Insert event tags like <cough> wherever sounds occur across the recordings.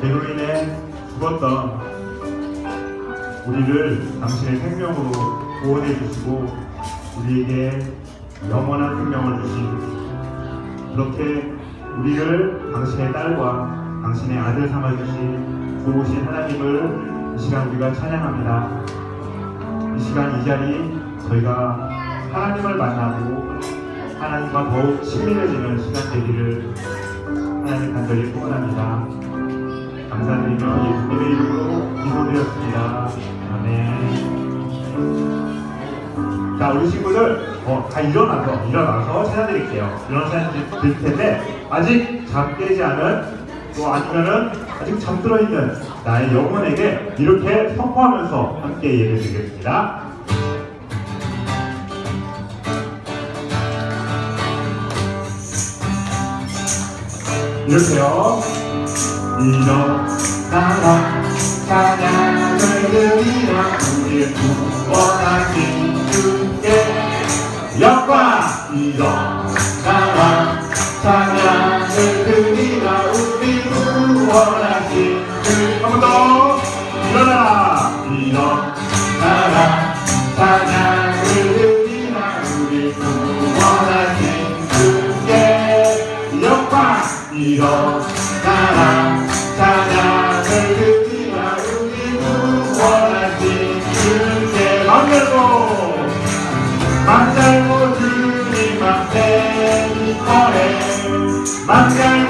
죄로 인해 죽었던 우리를 당신의 생명으로 구원해 주시고 우리에게 영원한 생명을 주신 그렇게 우리를 당신의 딸과 당신의 아들 삼아 주신 좋으신 하나님을 이 시간 우리가 찬양합니다. 이 시간 이 자리 저희가 하나님을 만나고 하나님과 더욱 친밀해지는 시간 되기를 하나님 간절히 소원합니다. 감사드리며 예수님의 이름으로 기도드렸습니다. 아멘. 자, 우리 친구들 어, 다 일어나서 일어나서 찾아드릴게요. 일어나서 드릴 텐데 아직 잠깨지 않은 또 아니면은 아직 잠들어 있는 나의 영혼에게 이렇게 선포하면서 함께 예배 드리겠습니다. 이렇게요. 일어나라 찬양을 드리라. 우리의 구원하신 주께 영광! 일어 my belly party. My belly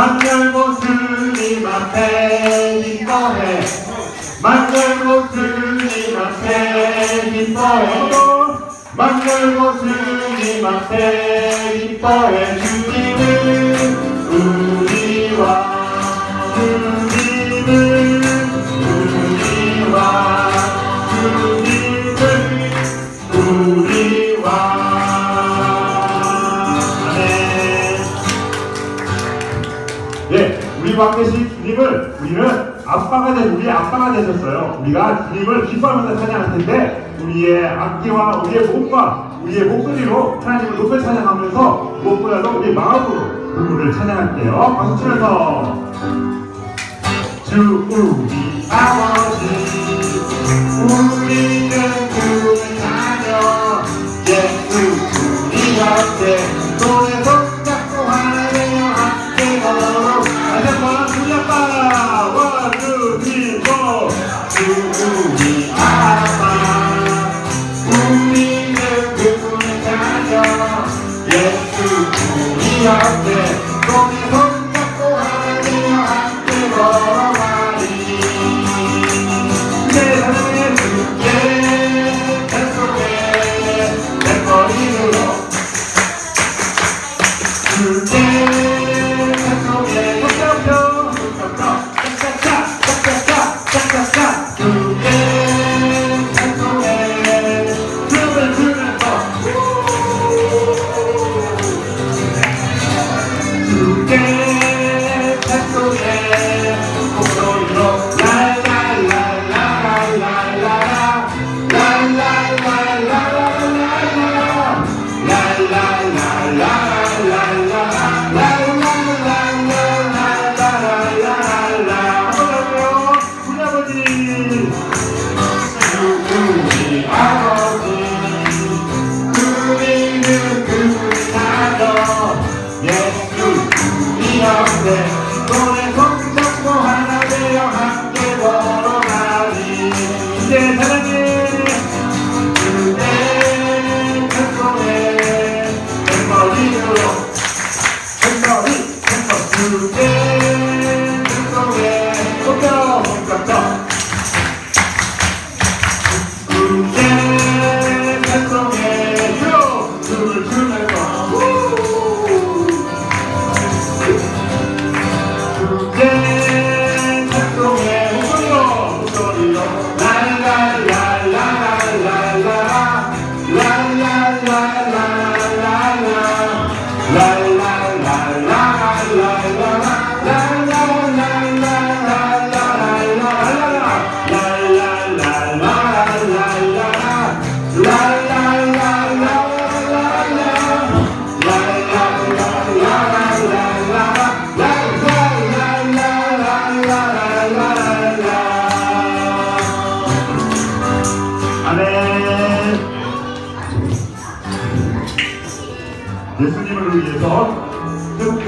맘 열고 주님 앞에 기뻐해 맘 열고 주님 앞에 기뻐해 맘 열고 주님 앞에 기뻐해 주님을 우리와 계신 주님을 우리는 아빠가 되 우리 아빠가 되셨어요. 우리가 주님을 기뻐하면서 찬양할 텐데 우리의 악기와 우리의 몸과 우리의 목소리로 하나님을 높여 찬양하면서 무엇보다도 우리 마음으로 그분을 찬양할게요. 박수 치면서 주 우리 아버지 우리는 예수 우리 곁에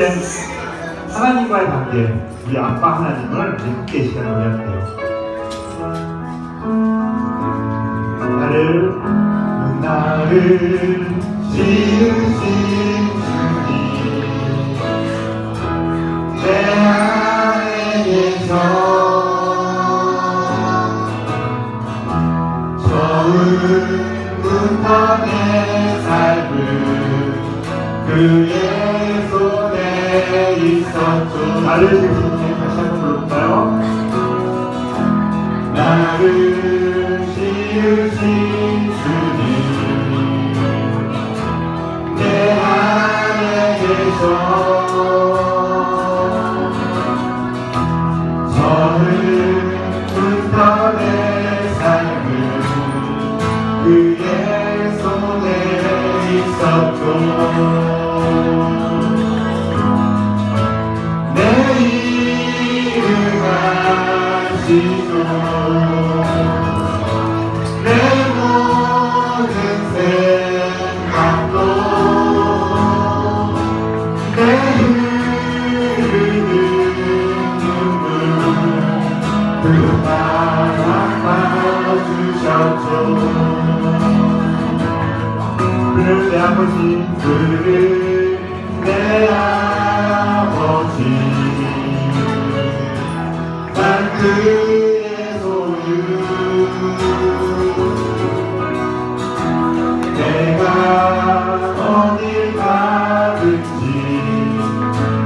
회복된 하나님과의 관계, 우리 아빠 하나님을 함께 이 시간에 우리 할게요. 나를 나를 지으신 처음부터 내 삶은 그의 손에 있었죠 나를 지으신 다시 한번 불러볼까요? 나를 지으신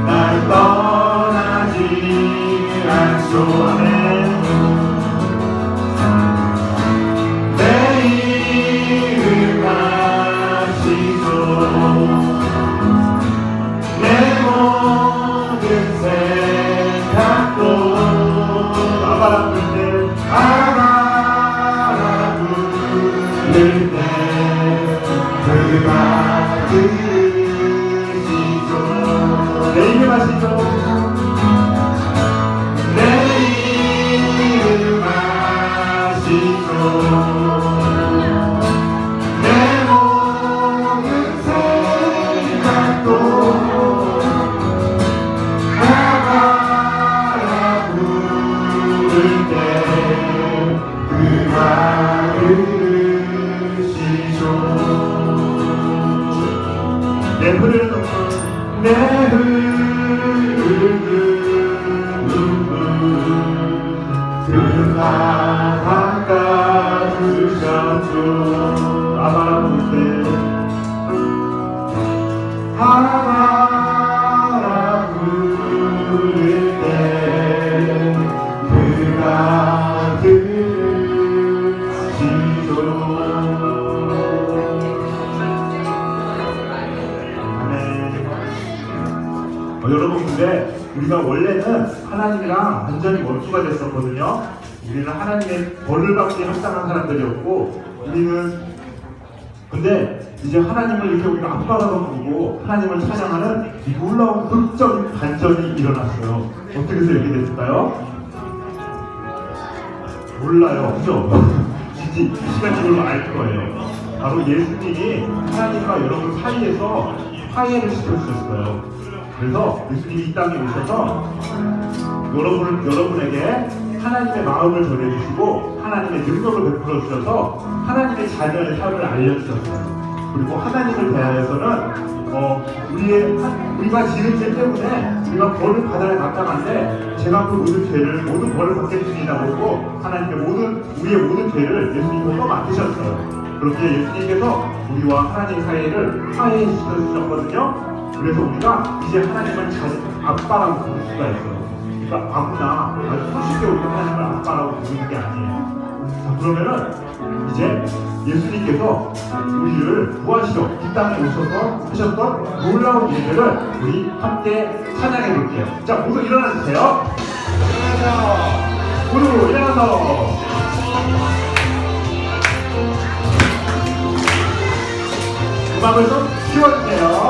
날 떠나지 않소 부를 때 아바라 부를 때 그가 어, 여러분 근데 우리가 원래는 하나님이랑 완전히 원수가 됐었거든요. 우리는 하나님의 벌을 받기 합당한 사람들이었고 우리는 근데 이제 하나님을 이렇게 우리가 아빠라고 부르고 하나님을 찬양하는 이 놀라운 극적인 반전이 일어났어요. 어떻게 해서 이렇게 됐을까요? 몰라요, 그죠? <laughs> 이제 이 시간적으로 알 거예요. 바로 예수님이 하나님과 여러분 사이에서 화해를 시켜주셨어요. 그래서 예수님이 이 땅에 오셔서 여러분, 여러분에게 하나님의 마음을 전해주시고 하나님의 능력을 베풀어 주셔서 하나님의 자녀의 삶을 알려주셨어요. 그리고 하나님을 대하여서는 어, 우리의 한- 우리가 지은 죄 때문에 우리가 벌을 받아야 마땅한데 제가 그 모든 죄를 모든 벌을 받겠습니다 그러고 하나님의 모든 우리의 모든 죄를 예수님께서 떠맡으셨어요. 그렇게 예수님께서 우리와 하나님 사이를 화해시켜 주셨거든요. 그래서 우리가 이제 하나님을 자, 아빠라고 부를 수가 있어요. 그러니까 아무나 아주 손쉽게 우리가 하나님을 아빠라고 부르는 게 아니에요. 자, 그러면은 이제 예수님께서 우리를 구하시러 이 땅에 오셔서 하셨던 놀라운 일들을 우리 함께 찬양해 볼게요. 자, 모두 일어나 주세요. 모두 일어나서 음악을 좀 키워주세요.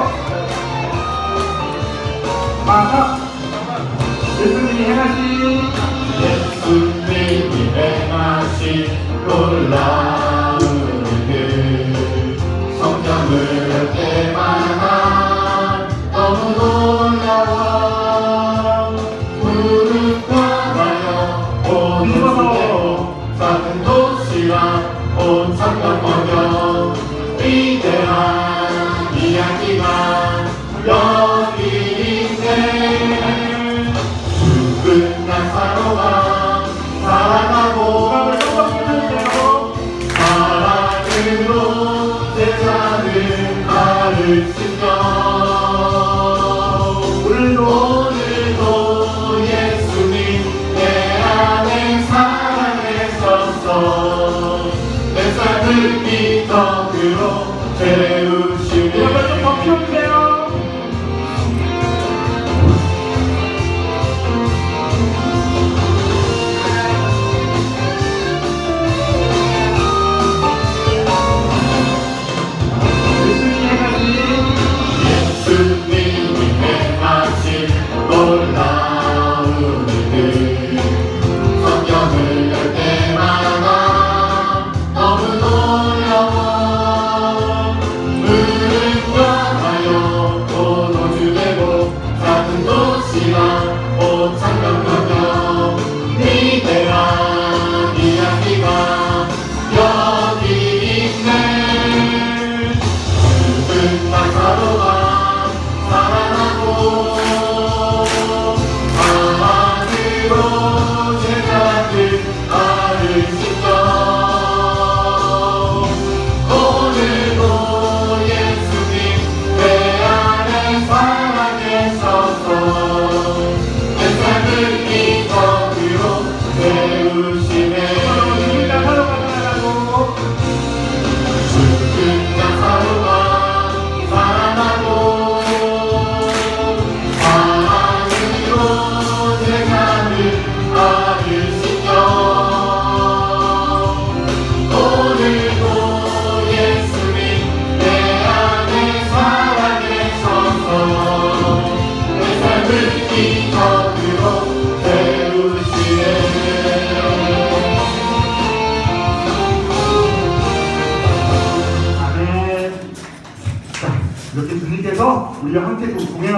Thank you.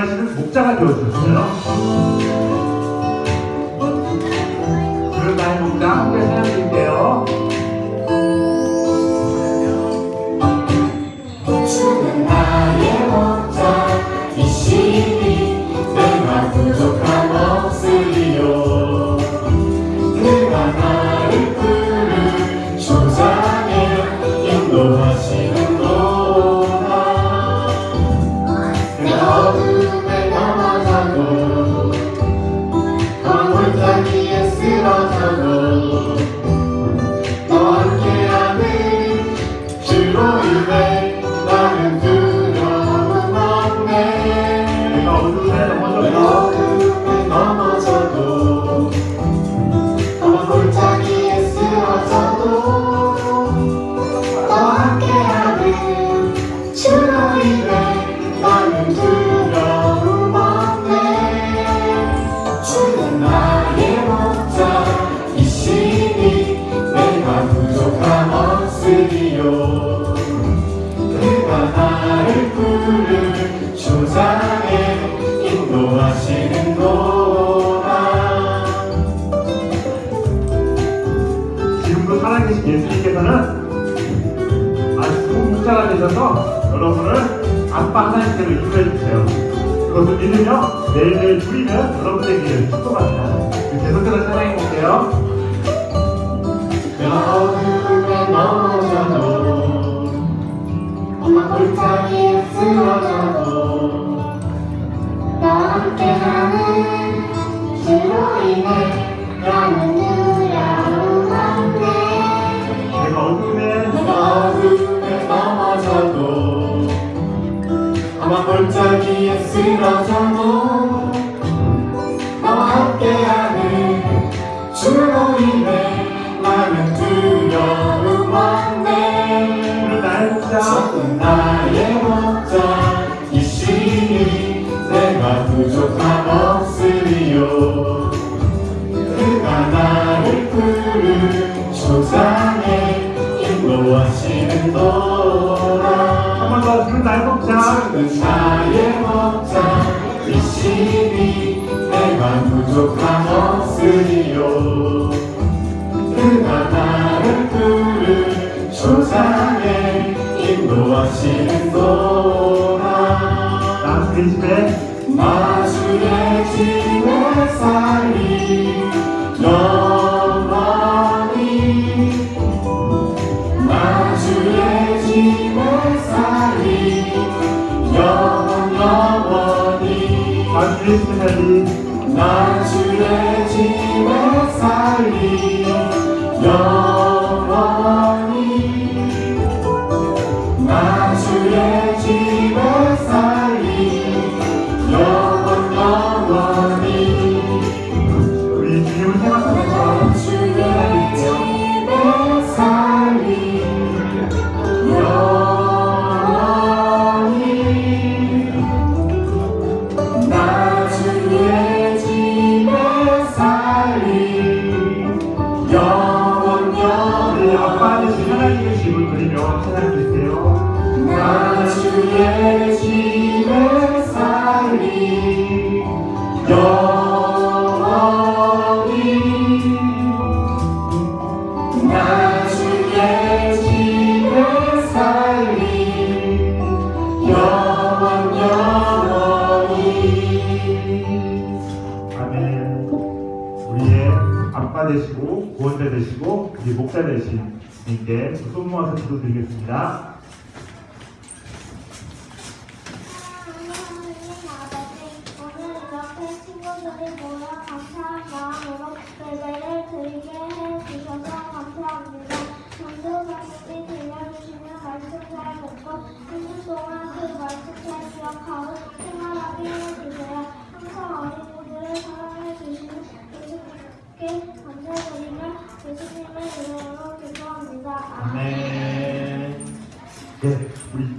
하시는 목자가 되어주셨어요. 주장에 인도하시는 도다 지금도 살아계신 예수님께서는 아직 성자가 되셔서 여러분을 아빠 하나님께로 인도해주세요. 그것을 믿으며 매일매일 누리는 여러분의 길을 축복합니다. 계속해서 찬양해볼게요. 여름에 넘어 나는 주로 인해 나는 두려움 없네 내가 어둠에 어둠에 넘어져도 아마 골짜기에 쓰러져 세상에 인도하시는 도라. 한번더 날 먹자. 나의 먹자. 이심이 내가 부족함 없으리요. 그가 나를 부를 조상에 인도하시는 도라. 나의 집에. 마술의 집에 살리 이스라엘 나 주의 집에 살리 영원 주신 주님께 손 모아서 기도드리겠습니다. 감사드리며 예수님을 이름으로 기도합니다. 아멘. 네, 우리.